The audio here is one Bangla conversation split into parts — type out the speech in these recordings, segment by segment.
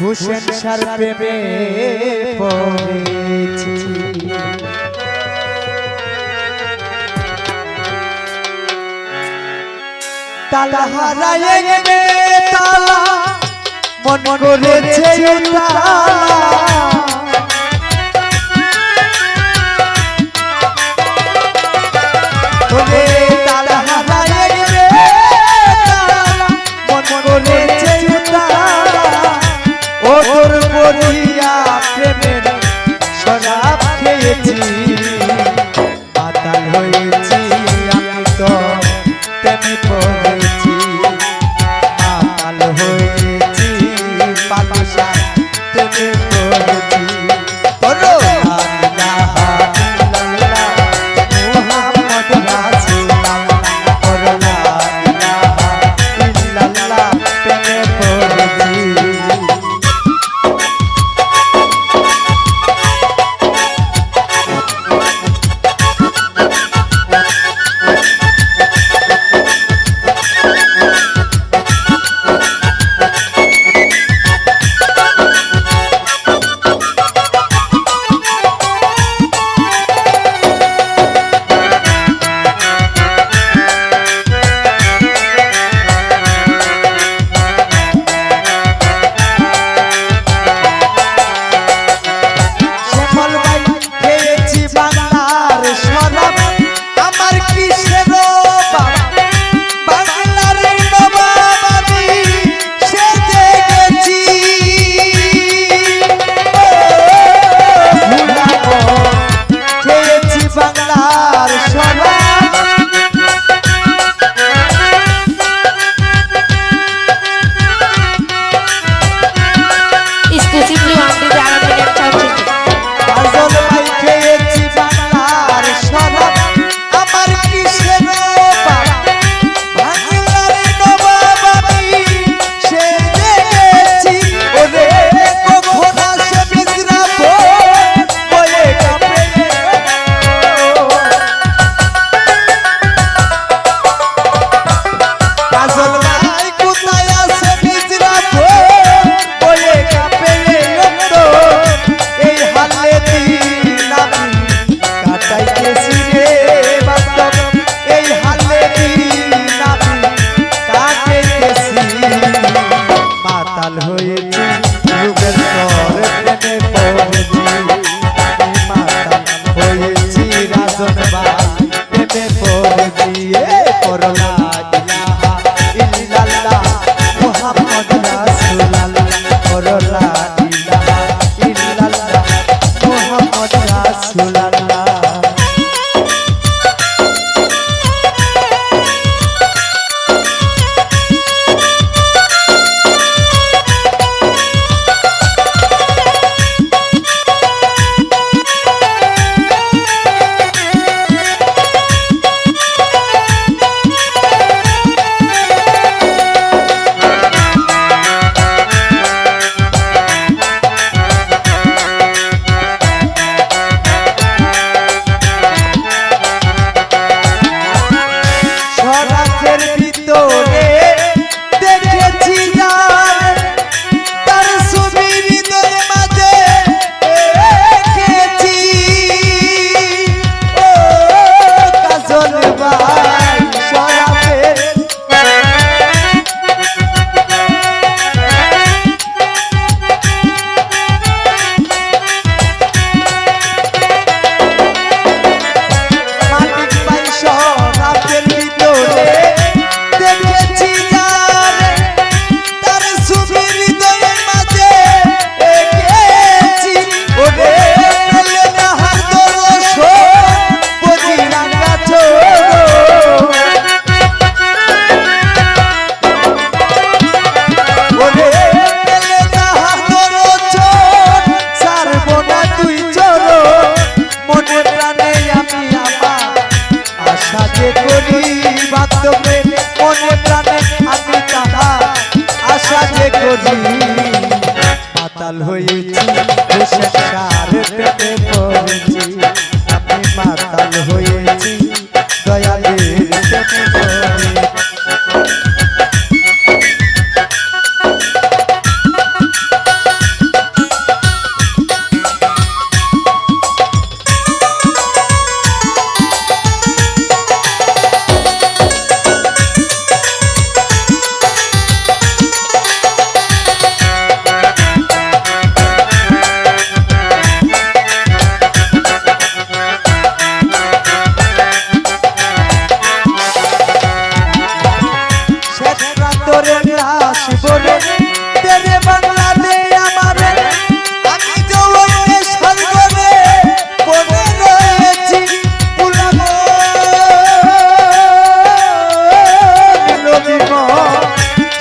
হুসেন সার প্রেমে পড়েছি। তালা হারায় গে তালা মন করেছে তালা বাধ্যমে মনে প্রাণে আমি তাহা আশা যে করি। পাতাল হয়েছি সার পেতে হয়েছি, দয়ালের পেতে পড়েছি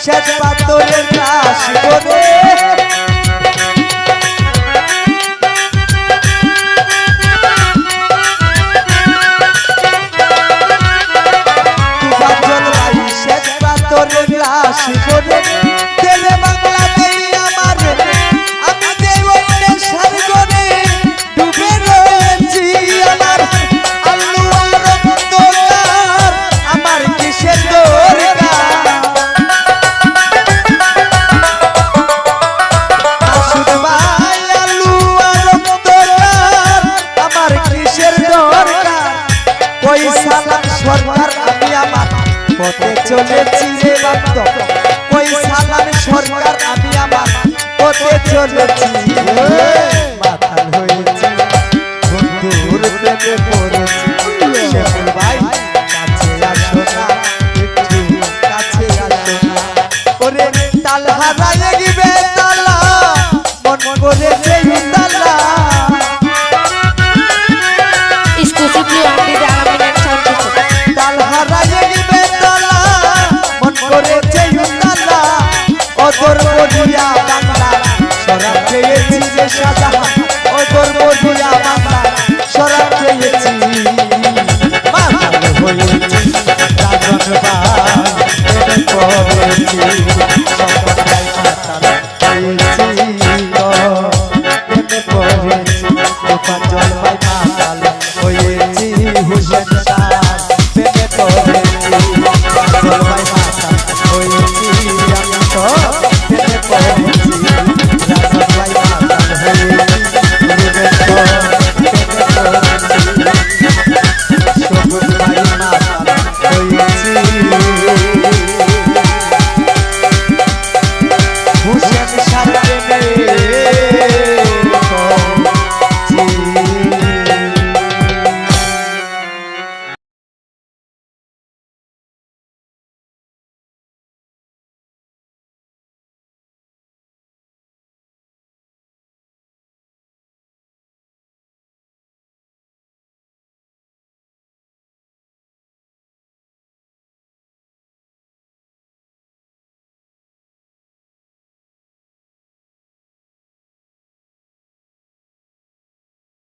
Chat পথে চলেছি রে বাপ্ত কই সালাম সরকার আমি আমার পথে চলেছি। করব দিয়া বাংলা সরা পেয়েছি যে সাদা।